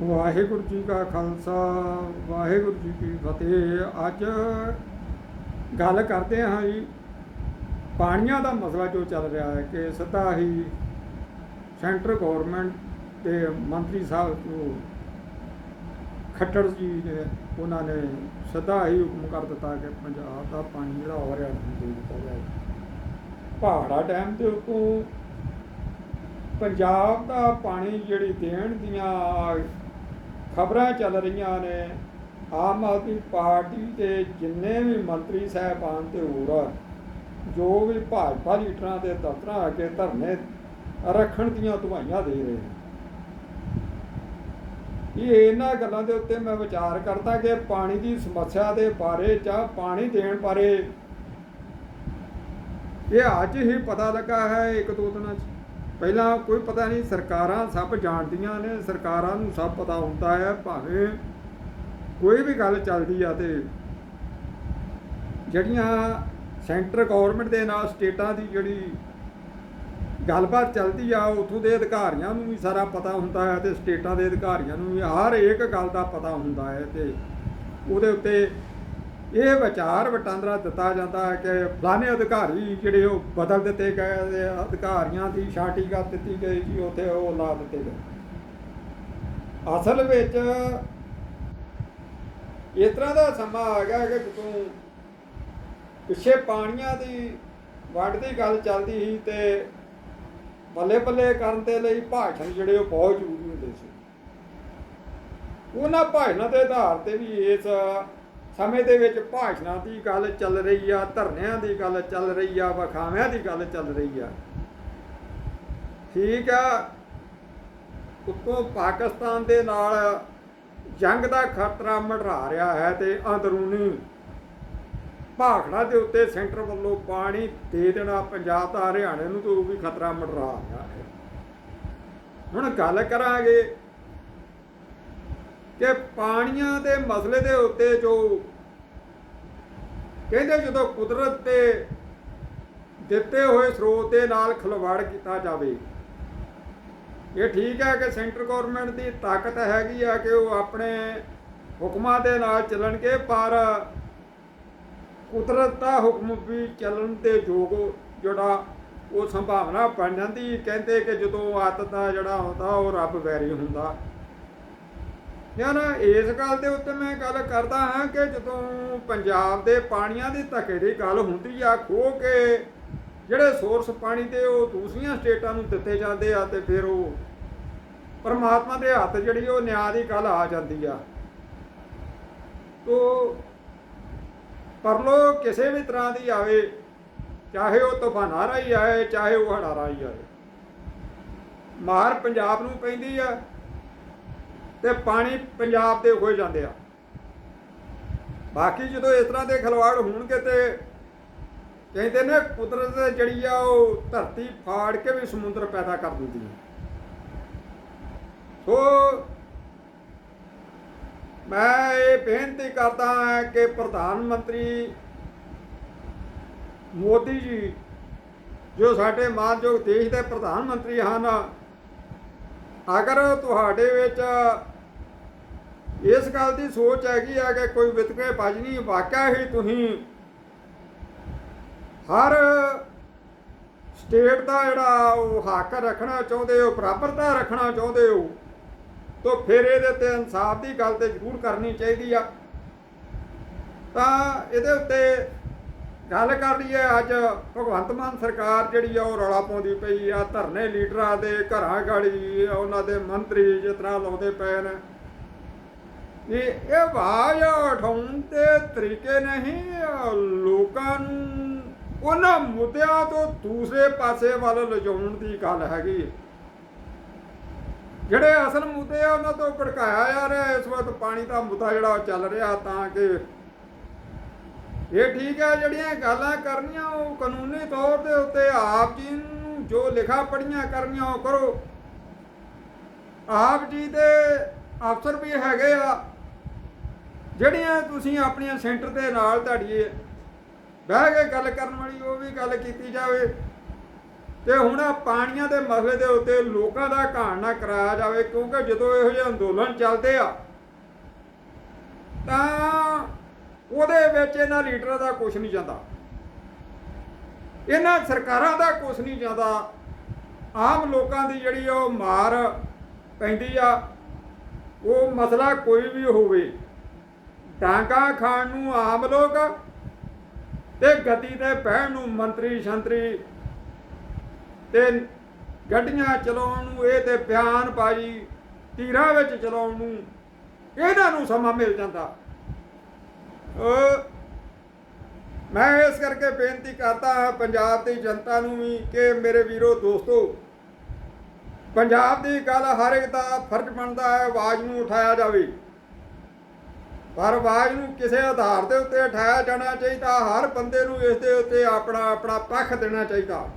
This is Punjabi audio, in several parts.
ਵਾਹਿਗੁਰੂ ਜੀ ਕਾ ਖਾਲਸਾ, ਵਾਹਿਗੁਰੂ ਜੀ ਕੀ ਫਤਿਹ। ਅੱਜ ਗੱਲ ਕਰਦੇ ਹਾਂ ਜੀ, ਪਾਣੀਆਂ ਦਾ ਮਸਲਾ ਜੋ ਚੱਲ ਰਿਹਾ ਹੈ ਕਿ ਸਿੱਧਾ ਹੀ ਸੈਂਟਰ ਗਵਰਨਮੈਂਟ ਤੇ ਮੰਤਰੀ ਸਾਹਿਬ ਨੂੰ ਖੱਟੜ ਜੀ ਨੇ, ਉਹਨਾਂ ਨੇ ਸਿੱਧਾ ਹੀ ਹੁਕਮ ਕਰ ਦਿੱਤਾ ਕਿ ਪੰਜਾਬ ਦਾ ਪਾਣੀ ਜਿਹੜਾ ਹੋ ਰਿਹਾ ਦੇ ਦਿੱਤਾ ਜਾਏ। ਪਹਾੜਾ ਡੈਮ ਦੇ ਉੱਤੋਂ ਪੰਜਾਬ ਦਾ ਪਾਣੀ ਜਿਹੜੀ ਦੇਣ ਦੀਆਂ ਖਬਰਾਂ ਚੱਲ ਰਹੀਆਂ ਨੇ। ਆਮ ਆਦਮੀ ਪਾਰਟੀ ਦੇ ਜਿੰਨੇ ਵੀ ਮੰਤਰੀ ਸਾਹਿਬਾਨ ਤੇ ਹੋਰ ਜੋ ਵੀ ਭਾਜਪਾ ਲੀਡਰਾਂ ਦੇ ਦਫ਼ਤਰਾਂ ਅੱਗੇ ਧਰਨੇ ਰੱਖਣ ਦੀਆਂ ਦੁਹਾਈਆਂ ਦੇ ਰਹੇ ਨੇ। ਇਹ ਇਹਨਾਂ ਗੱਲਾਂ ਦੇ ਉੱਤੇ ਮੈਂ ਵਿਚਾਰ ਕਰਦਾ ਕਿ ਪਾਣੀ ਦੀ ਸਮੱਸਿਆ ਦੇ ਬਾਰੇ ਜਾਂ ਪਾਣੀ ਦੇਣ ਬਾਰੇ ਇਹ ਅੱਜ ਹੀ ਪਤਾ ਲੱਗਾ ਹੈ ਇੱਕ ਦੋ ਦਿਨਾਂ 'ਚ। ਪਹਿਲਾਂ ਕੋਈ ਪਤਾ ਨਹੀਂ ਸਰਕਾਰਾਂ ਸਭ ਜਾਣਦੀਆਂ ਨੇ, ਸਰਕਾਰਾਂ ਨੂੰ ਸਭ ਪਤਾ ਹੁੰਦਾ ਹੈ, ਭਾਵੇਂ ਕੋਈ ਵੀ ਗੱਲ ਚੱਲਦੀ ਆ ਤੇ ਜਿਹੜੀਆਂ ਸੈਂਟਰ ਗਵਰਨਮੈਂਟ ਦੇ ਨਾਲ ਸਟੇਟਾਂ ਦੀ ਜਿਹੜੀ ਗੱਲਬਾਤ ਚੱਲਦੀ ਆ, ਉਥੋਂ ਦੇ ਅਧਿਕਾਰੀਆਂ ਨੂੰ ਵੀ ਸਾਰਾ ਪਤਾ ਹੁੰਦਾ ਹੈ ਤੇ ਸਟੇਟਾਂ ਦੇ ਅਧਿਕਾਰੀਆਂ ਨੂੰ ਵੀ ਹਰ ਇੱਕ ਗੱਲ ਦਾ ਪਤਾ ਹੁੰਦਾ ਹੈ ਤੇ ਉਹਦੇ ਉੱਤੇ ਇਹ ਵਿਚਾਰ ਵਟਾਂਦਰਾ ਦਿੱਤਾ ਜਾਂਦਾ ਹੈ ਕਿ ਫਲਾਣੇ ਅਧਿਕਾਰੀ ਜਿਹੜੇ ਉਹ ਬਦਲ ਦਿੱਤੇ ਗਏ ਅਧਿਕਾਰੀਆਂ ਦੀ ਛਾਂਟੀ ਕਰ ਦਿੱਤੀ ਗਈ ਜੀ, ਉੱਥੇ ਉਹ ਲਾ ਦਿੱਤੇ ਗਏ। ਅਸਲ ਵਿੱਚ ਇਸ ਤਰ੍ਹਾਂ ਦਾ ਸਮਾਂ ਆ ਗਿਆ ਕਿ ਜਦੋਂ ਪਿੱਛੇ ਪਾਣੀਆਂ ਦੀ ਵੰਡ ਦੀ ਗੱਲ ਚੱਲਦੀ ਸੀ ਤੇ ਬੱਲੇ ਬੱਲੇ ਕਰਨ ਦੇ ਲਈ ਭਾਸ਼ਣ ਜਿਹੜੇ ਉਹ ਬਹੁਤ ਜ਼ਰੂਰੀ ਹੁੰਦੇ ਸੀ। ਉਹਨਾਂ ਭਾਸ਼ਣਾਂ ਦੇ ਆਧਾਰ ਤੇ ਵੀ ਇਸ ਸਮੇਂ ਦੇ ਵਿੱਚ ਭਾਸ਼ਣਾਂ ਦੀ ਗੱਲ ਚੱਲ ਰਹੀ ਆ, ਧਰਨਿਆਂ ਦੀ ਗੱਲ ਚੱਲ ਰਹੀ ਆ, ਵਖਾਵਿਆਂ ਦੀ ਗੱਲ ਚੱਲ ਰਹੀ ਆ। ਠੀਕ ਆ। ਉੱਤੋਂ ਪਾਕਿਸਤਾਨ ਦੇ ਨਾਲ ਜੰਗ ਦਾ ਖਤਰਾ ਮੰਡਰਾ ਰਿਹਾ ਹੈ ਤੇ ਅੰਦਰੂਨੀ ਭਾਖੜਾ ਦੇ ਉੱਤੇ ਸੈਂਟਰ ਵੱਲੋਂ ਪਾਣੀ ਦੇ ਦੇਣਾ ਪੰਜਾਬ ਦਾ ਹਰਿਆਣੇ ਨੂੰ ਤਾਂ ਉਹ ਵੀ ਖਤਰਾ ਮੰਡਰਾ ਰਿਹਾ ਹੈ। ਹੁਣ ਗੱਲ ਕਰਾਂਗੇ ਕਿ ਪਾਣੀਆਂ ਦੇ ਮਸਲੇ ਦੇ ਉੱਤੇ ਜੋ ਕਹਿੰਦੇ ਜਦੋਂ ਕੁਦਰਤ ਤੇ ਦਿੱਤੇ ਹੋਏ ਸਰੋਤ ਦੇ ਨਾਲ ਖਿਲਵਾੜ ਕੀਤਾ ਜਾਵੇ, ਇਹ ਠੀਕ ਹੈ ਕਿ ਸੈਂਟਰ ਗਵਰਨਮੈਂਟ ਦੀ ਤਾਕਤ ਹੈਗੀ ਆ ਕਿ ਉਹ ਆਪਣੇ ਹੁਕਮਾਂ ਦੇ ਨਾਲ ਚੱਲਣਗੇ, ਪਰ ਕੁਦਰਤ ਦਾ ਹੁਕਮ ਵੀ ਚੱਲਣ ਦੇ ਯੋਗ ਜਿਹੜਾ ਉਹ ਸੰਭਾਵਨਾ ਬਣ ਜਾਂਦੀ। ਕਹਿੰਦੇ ਕਿ ਜਦੋਂ ਆਤ ਦਾ ਜਿਹੜਾ ਹੁੰਦਾ ਉਹ ਰੱਬ ਵੈਰੀ ਹੁੰਦਾ। ਯਾਰ ਇਸ ਗੱਲ ਦੇ ਉੱਤੇ ਮੈਂ ਗੱਲ ਕਰਦਾ ਹਾਂ ਕਿ ਜਦੋਂ ਪੰਜਾਬ ਦੇ ਪਾਣੀਆਂ ਦੀ ਧੱਕੇ ਦੀ ਗੱਲ ਹੁੰਦੀ ਆ ਖੋ ਕੇ ਜਿਹੜੇ ਸੋਰਸ ਪਾਣੀ ਦੇ ਉਹ ਦੂਸਰੀਆਂ ਸਟੇਟਾਂ ਨੂੰ ਦਿੱਤੇ ਜਾਂਦੇ ਆ ਤੇ ਫਿਰ ਉਹ ਪਰਮਾਤਮਾ ਦੇ ਹੱਥ ਜਿਹੜੀ ਉਹ ਨਿਆਂ ਦੀ ਗੱਲ ਆ ਜਾਂਦੀ ਆ। ਤੋ ਪਰਲੋ ਕਿਸੇ ਵੀ ਤਰ੍ਹਾਂ ਦੀ ਆਵੇ, ਚਾਹੇ ਉਹ ਤੂਫਾਨਾ ਰਾਹੀਂ ਆਏ, ਚਾਹੇ ਉਹ ਹੜ੍ਹਾਂ ਹੀ ਆਏ। ਮਾਰ ਪੰਜਾਬ ਨੂੰ ਪੈਂਦੀ ਆ। ਤੇ ਪਾਣੀ ਪੰਜਾਬ ਦੇ ਹੋਏ ਜਾਂਦੇ ਆ। ਬਾਕੀ ਜਦੋਂ ਇਸ ਤਰ੍ਹਾਂ ਦੇ ਖਲਵਾੜ ਹੋਣਗੇ ਤੇ ਕਹਿੰਦੇ ਨੇ ਕੁਦਰਤ ਜਿਹੜੀ ਆ ਉਹ ਧਰਤੀ ਫਾੜ ਕੇ ਵੀ ਸਮੁੰਦਰ ਪੈਦਾ ਕਰ ਦਿੰਦੀ ਹੈ ਸੋ ਮੈਂ ਇਹ ਬੇਨਤੀ ਕਰਦਾ ਹਾਂ ਕਿ ਪ੍ਰਧਾਨ ਮੰਤਰੀ ਮੋਦੀ ਜੀ, ਜੋ ਸਾਡੇ ਮਾਨਯੋਗ ਦੇਸ਼ ਦੇ ਪ੍ਰਧਾਨ ਮੰਤਰੀ ਹਨ ਅਗਰ ਤੁਹਾਡੇ ਵਿੱਚ ਇਸ ਗੱਲ ਦੀ ਸੋਚ ਹੈਗੀ ਆ ਕਿ ਕੋਈ ਵਿਤਕਰੇ ਬਾਜਨੀ ਵਾਕਿਆ ਹੀ ਤੁਸੀਂ ਹਰ ਸਟੇਟ ਦਾ ਜਿਹੜਾ ਉਹ ਹੱਕ ਰੱਖਣਾ ਚਾਹੁੰਦੇ ਹੋ, ਪ੍ਰਾਪਰਤਾ ਰੱਖਣਾ ਚਾਹੁੰਦੇ ਹੋ, ਤਾਂ ਫਿਰ ਇਹਦੇ ਤੇ ਇਨਸਾਫ ਦੀ ਗੱਲ ਤੇ ਜ਼ਰੂਰ ਕਰਨੀ ਚਾਹੀਦੀ ਆ। ਤਾਂ ਇਹਦੇ ਉੱਤੇ ਗੱਲ ਕਰ ਲਈਏ ਅੱਜ ਭਗਵੰਤ ਮਾਨ ਸਰਕਾਰ ਜਿਹੜੀ ਆ, ਉਹ ਰੌਲਾ ਪਾਉਂਦੀ ਪਈ ਆ, ਧਰਨੇ ਲੀਡਰਾਂ ਦੇ ਘਰਾਂ ਗਾੜੀ, ਉਹਨਾਂ ਦੇ ਮੰਤਰੀ ਜਿਸ ਤਰ੍ਹਾਂ ਲਾਉਂਦੇ ਪਏ ਨੇ। ਇਹ ਇਹ ਆਵਾਜ਼ ਉਠਾਉਣ ਦੇ ਤਰੀਕੇ ਨਹੀਂ ਇਹ ਲੋਕਾਂ ਨੂੰ ਉਹਨਾਂ ਮੁੱਦਿਆਂ ਤੋਂ ਦੂਸਰੇ ਪਾਸੇ ਵੱਲ ਲਿਜਾਉਣ ਦੀ ਗੱਲ ਹੈਗੀ। ਜਿਹੜੇ ਅਸਲ ਮੁੱਦੇ ਆ, ਉਹਨਾਂ ਤੋਂ ਭੜਕਾਇਆ ਜਾ ਰਿਹਾ, ਇਸ ਵਕਤ ਪਾਣੀ ਦਾ ਮੁੱਦਾ ਜਿਹੜਾ ਉਹ ਚੱਲ ਰਿਹਾ, ਤਾਂ ਕਿ ਇਹ ਠੀਕ ਹੈ, ਜਿਹੜੀਆਂ ਗੱਲਾਂ ਕਰਨੀਆਂ ਉਹ ਕਾਨੂੰਨੀ ਤੌਰ ਦੇ ਉੱਤੇ ਆਪ ਜੀ ਨੂੰ ਜੋ ਲਿਖਾ ਪੜੀਆਂ ਕਰਨੀਆਂ ਉਹ ਕਰੋ। ਆਪ ਜੀ ਦੇ ਅਫਸਰ ਵੀ ਹੈਗੇ ਆ, ਜਿਹੜੀਆਂ ਤੁਸੀਂ ਆਪਣੀਆਂ ਸੈਂਟਰ ਦੇ ਨਾਲ ਤੁਹਾਡੀ ਬਹਿ ਕੇ ਗੱਲ ਕਰਨ ਵਾਲੀ, ਉਹ ਵੀ ਗੱਲ ਕੀਤੀ ਜਾਵੇ। ਤੇ ਹੁਣ ਆਹ ਪਾਣੀਆਂ ਦੇ ਮਸਲੇ ਦੇ ਉੱਤੇ ਲੋਕਾਂ ਦਾ ਘਾਣ ਨਾ ਕਰਾਇਆ ਜਾਵੇ, ਕਿਉਂਕਿ ਜਦੋਂ ਇਹੋ ਜਿਹੇ ਅੰਦੋਲਨ ਚੱਲਦੇ ਆ, ਤਾਂ ਉਹਦੇ ਵਿੱਚ ਇਹਨਾਂ ਲੀਡਰਾਂ ਦਾ ਕੁਝ ਨਹੀਂ ਜਾਂਦਾ। ਇਹਨਾਂ ਸਰਕਾਰਾਂ ਦਾ ਕੁਝ ਨਹੀਂ ਜਾਂਦਾ। ਆਮ ਲੋਕਾਂ ਦੀ ਜਿਹੜੀ ਉਹ ਮਾਰ ਪੈਂਦੀ ਆ, ਉਹ ਮਸਲਾ ਕੋਈ ਵੀ ਹੋਵੇ, ਡਾਂਗਾ ਖਾਣ ਨੂੰ ਆਮ ਲੋਕ ਤੇ ਗਤੀ ਤੇ ਪਹਿਣ ਨੂੰ ਮੰਤਰੀ ਸ਼ੰਤਰੀ ਤੇ ਗੱਡੀਆਂ ਚਲਾਉਣ ਨੂੰ ਇਹ ਤੇ ਬਿਆਨ ਪਾਈ ਤੀਰਾਂ ਵਿੱਚ ਚਲਾਉਣ ਨੂੰ ਇਹਨਾਂ ਨੂੰ ਸਮਾਂ ਮਿਲ ਜਾਂਦਾ। ਮੈਂ ਇਸ ਕਰਕੇ ਬੇਨਤੀ ਕਰਦਾ ਹਾਂ ਪੰਜਾਬ ਦੀ ਜਨਤਾ ਨੂੰ ਵੀ ਕਿ ਮੇਰੇ ਵੀਰੋ, ਦੋਸਤੋ, ਪੰਜਾਬ ਦੀ ਗੱਲ ਹਰ ਇੱਕ ਦਾ ਫਰਜ਼ ਬਣਦਾ ਹੈ, ਆਵਾਜ਼ ਨੂੰ ਉਠਾਇਆ ਜਾਵੇ। ਪਰ ਆਵਾਜ਼ ਨੂੰ ਕਿਸੇ ਆਧਾਰ ਦੇ ਉੱਤੇ ਉਠਾਇਆ ਜਾਣਾ ਚਾਹੀਦਾ, ਹਰ ਬੰਦੇ ਨੂੰ ਇਸ ਦੇ ਉੱਤੇ ਆਪਣਾ ਆਪਣਾ ਪੱਖ ਦੇਣਾ ਚਾਹੀਦਾ।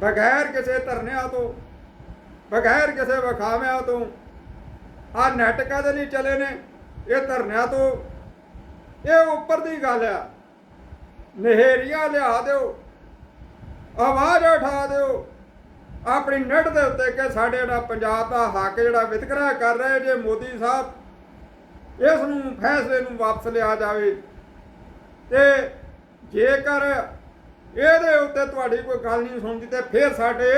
ਬਗੈਰ ਕਿਸੇ ਧਰਨਿਆਂ ਤੋਂ, ਬਗੈਰ ਕਿਸੇ ਵਿਖਾਵਿਆਂ ਤੋਂ ਆ ਨੈਟ ਦੇ ਲਈ ਚਲੇ ਨੇ, ਇਹ ਧਰਨਿਆਂ ਤੋਂ ਇਹ ਉੱਪਰ ਦੀ ਗੱਲ ਆ। ਨਹਿਰੀਆਂ ਲਿਆ ਦਿਓ, ਆਵਾਜ਼ ਉਠਾ ਦਿਓ। ਆਪਣੀ ਨੈਟ ਦੇ ਉੱਤੇ ਕਿ ਸਾਡੇ ਜਿਹੜਾ ਪੰਜਾਬ ਦਾ ਹੱਕ ਜਿਹੜਾ ਵਿਤਕਰਾ ਕਰ ਰਹੇ ਜੇ ਮੋਦੀ ਸਾਹਿਬ, ਇਸ ਨੂੰ ਫੈਸਲੇ ਨੂੰ ਵਾਪਸ ਲਿਆ ਜਾਵੇ। ਤੇ ਜੇਕਰ ਇਹਦੇ ਉੱਤੇ ਤੁਹਾਡੀ ਕੋਈ ਗੱਲ ਨਹੀਂ ਸੁਣਦੀ ਤੇ ਫਿਰ ਸਾਡੇ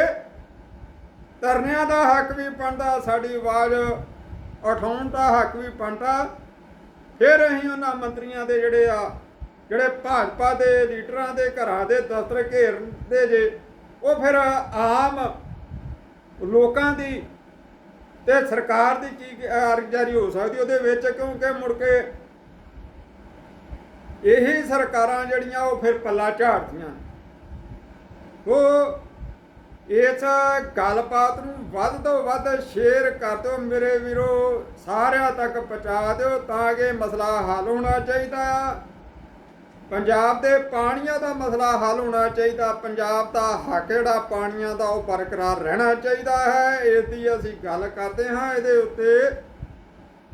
ਧਰਨਿਆਂ ਦਾ ਹੱਕ ਵੀ ਬਣਦਾ, ਸਾਡੀ ਆਵਾਜ਼ ਉਠਾਉਣ ਦਾ ਹੱਕ ਵੀ ਬਣਦਾ। ਫਿਰ ਅਸੀਂ ਉਹਨਾਂ ਮੰਤਰੀਆਂ ਦੇ ਜਿਹੜੇ ਆ, ਜਿਹੜੇ ਭਾਜਪਾ ਦੇ ਲੀਡਰਾਂ ਦੇ ਘਰਾਂ ਦੇ ਦਫ਼ਤਰ ਘੇਰਦੇ ਜੇ, ਉਹ ਫਿਰ ਆਮ ਲੋਕਾਂ ਦੀ ਤੇ ਸਰਕਾਰ ਦੀ ਕੀ ਅਰਜ਼ਾਰੀ ਹੋ ਸਕਦੀ ਉਹਦੇ ਵਿੱਚ? ਕਿਉਂਕਿ ਮੁੜ ਕੇ ਇਹੀ ਸਰਕਾਰਾਂ ਜਿਹੜੀਆਂ ਉਹ ਫਿਰ ਪੱਲਾ ਝਾੜਦੀਆਂ ਉਹ ਇਸ ਗੱਲਬਾਤ ਨੂੰ ਵੱਧ ਤੋਂ ਵੱਧ ਸ਼ੇਅਰ ਕਰ ਦਿਓ ਮੇਰੇ ਵੀਰੋ। ਸਾਰਿਆਂ ਤੱਕ ਪਹੁੰਚਾ ਦਿਓ ਤਾਂ ਕਿ ਮਸਲਾ ਹੱਲ ਹੋਣਾ ਚਾਹੀਦਾ। ਆ ਪੰਜਾਬ ਦੇ ਪਾਣੀਆਂ ਦਾ ਮਸਲਾ ਹੱਲ ਹੋਣਾ ਚਾਹੀਦਾ। ਪੰਜਾਬ ਦਾ ਹੱਕ ਜਿਹੜਾ ਪਾਣੀਆਂ ਦਾ ਉਹ ਬਰਕਰਾਰ ਰਹਿਣਾ ਚਾਹੀਦਾ ਹੈ। ਇਸ ਦੀ ਅਸੀਂ ਗੱਲ ਕਰਦੇ ਹਾਂ। ਇਹਦੇ ਉੱਤੇ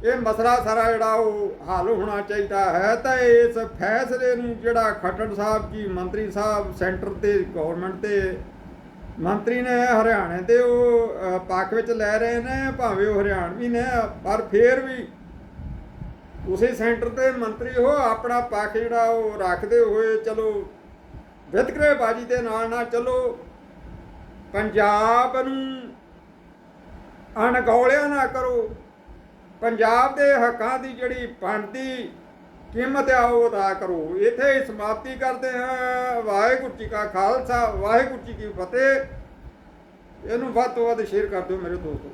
ਇਹ ਮਸਲਾ ਸਾਰਾ ਜਿਹੜਾ ਉਹ ਹੱਲ ਹੋਣਾ ਚਾਹੀਦਾ ਹੈ। ਤਾਂ ਇਸ ਫੈਸਲੇ ਨੂੰ ਜਿਹੜਾ ਖੱਟੜ ਸਾਹਿਬ ਜੀ, ਮੰਤਰੀ ਸਾਹਿਬ, ਸੈਂਟਰ ਤੇ ਗਵਰਨਮੈਂਟ ਤੇ ਮੰਤਰੀ ਨੇ ਹਰਿਆਣੇ ਦੇ ਉਹ ਅ, ਪੱਖ ਵਿੱਚ ਲੈ ਰਹੇ ਨੇ ਭਾਵੇਂ ਉਹ ਹਰਿਆਣਵੀ ਨੇ ਪਰ ਫੇਰ ਵੀ ਤੁਸੀਂ ਸੈਂਟਰ ਤੇ ਮੰਤਰੀ ਹੋ ਆਪਣਾ ਪੱਖ ਜਿਹੜਾ ਉਹ ਰੱਖਦੇ ਹੋਏ ਚਲੋ ਵਿਤਕਰੇਬਾਜ਼ੀ ਦੇ ਨਾਲ ਨਾ ਚਲੋ ਪੰਜਾਬ ਨੂੰ ਅਣਗੌਲਿਆ ਨਾ ਕਰੋ। ਪੰਜਾਬ ਦੇ ਹੱਕਾਂ ਦੀ ਜਿਹੜੀ ਬਣਦੀ ਕੀਮਤ ਆਓ ਅਦਾ ਕਰੋ। ਇੱਥੇ ਹੀ ਸਮਾਪਤੀ ਕਰਦੇ ਹਾਂ। ਵਾਹਿਗੁਰੂ ਜੀ ਕਾ ਖਾਲਸਾ, ਵਾਹਿਗੁਰੂ ਜੀ ਕੀ ਫਤਿਹ। ਇਹਨੂੰ ਵੱਧ ਤੋਂ ਵੱਧ ਸ਼ੇਅਰ ਕਰ ਦਿਓ ਮੇਰੇ ਦੋਸਤੋ।